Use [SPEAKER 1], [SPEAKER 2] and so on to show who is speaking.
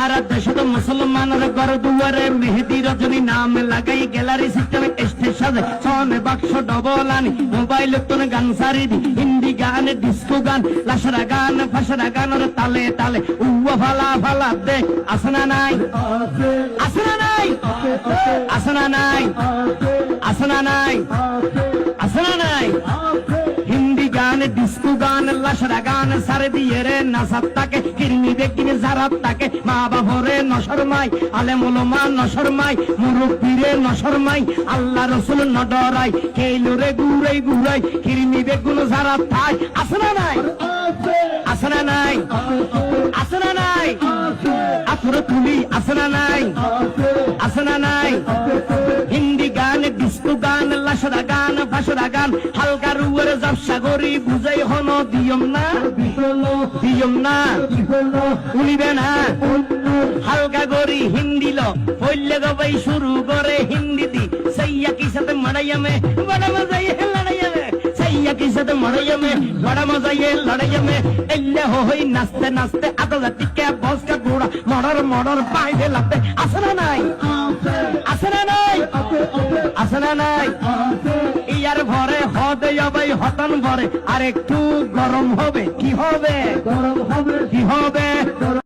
[SPEAKER 1] আর দেশত মুসলমানের ঘর দুয়ারে মেহেদি রজনী নাম লাগাই গ্যালারি সিস্টেমে সনে বাক্স ডবল আনি মোবাইল তোর গান সারি দি। হিন্দি গান ডিস্কো গান, লাসরা গান, ফাসরা গানের তালে তালে। উয়া ফালা ফালা দে আসনা নাই? আসনা নাই? আসনা নাই? আসনা নাই? গান, ডিস্কো গান লাসরা গান, সারে দিয়ে রে নাসাত্তাকে কিরনি দেখিনে জারাত্তাকে মা বাবরে নশরমাই আলে মা নশরমাই মুরব্বীরে নশরমাই আল্লাহ রসুল নডরাই কেইলুরে গুড়াই গুড়াই কিরনি বেগুন জারাত থাই আসনা নাই? আসনা নাই? আসনা নাই? আতরে তুলি আসনা নাই? আসনা নাই? হিন্দি গান, ডিস্কো গান লাসরা গান ফাসরা গান হালকা রুয়ের ব্যবসা করি বুঝাই হন দিয়ম না? দিয়ম না? উনিবে না? হালকা করি হিন্দি ল হইলে গবাই শুরু করে হিন্দি দি। সাইয়া কি সাথে মারাইয়ামে বড় মজা ইয়ে লড়াইয়ামে সাইয়া কি সাথে মারাইয়ামে বড় মজা ইয়ে লড়াইয়ামে এল্লে হই নাচতে নাচতে আদলা টিকে বসকা ঘোড়া মডর মডর পাইবে লাগতে আসনা নাই? আসনা নাই। ইয়ার ভরে হদে যাবে হতন ভরে আর একটু গরম হবে কি হবে?
[SPEAKER 2] গরম হবে।
[SPEAKER 1] কি হবে?